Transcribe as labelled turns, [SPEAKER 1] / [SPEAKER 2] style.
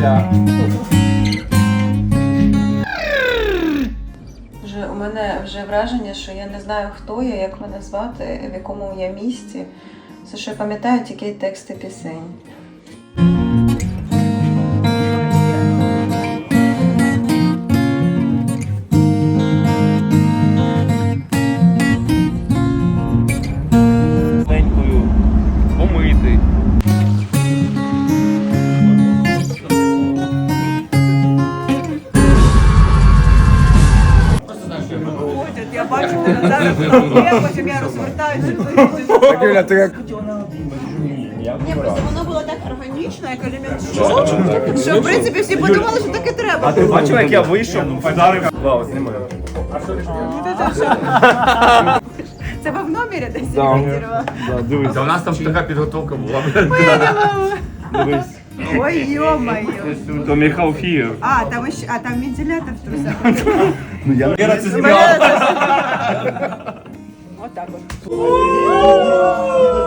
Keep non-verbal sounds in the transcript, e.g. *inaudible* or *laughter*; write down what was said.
[SPEAKER 1] кінця. Вже у мене вже враження, що я не знаю, хто я, як мене звати, в якому я місці. Все, що я пам'ятаю, тільки тексти пісень.
[SPEAKER 2] Я бачу, ти зараз є, потім я розвертаюся.
[SPEAKER 3] Так, Юля, ти як
[SPEAKER 2] Ні, просто воно було так органічно, як елемент шоу, що в принципі всі подумали, що так і треба.
[SPEAKER 4] А ти бачив, як я вийшов? Вау, знімаю.
[SPEAKER 2] Це ви в номері десь
[SPEAKER 3] Да.
[SPEAKER 4] Да, дивись.
[SPEAKER 5] Та у нас там така підготовка була.
[SPEAKER 4] Дивись.
[SPEAKER 2] Ой, ё-моё.
[SPEAKER 4] То Михайло Фієв.
[SPEAKER 2] А, там еще, а там вентилятор в трусах. *laughs*
[SPEAKER 4] Ну я Віра це
[SPEAKER 2] так от.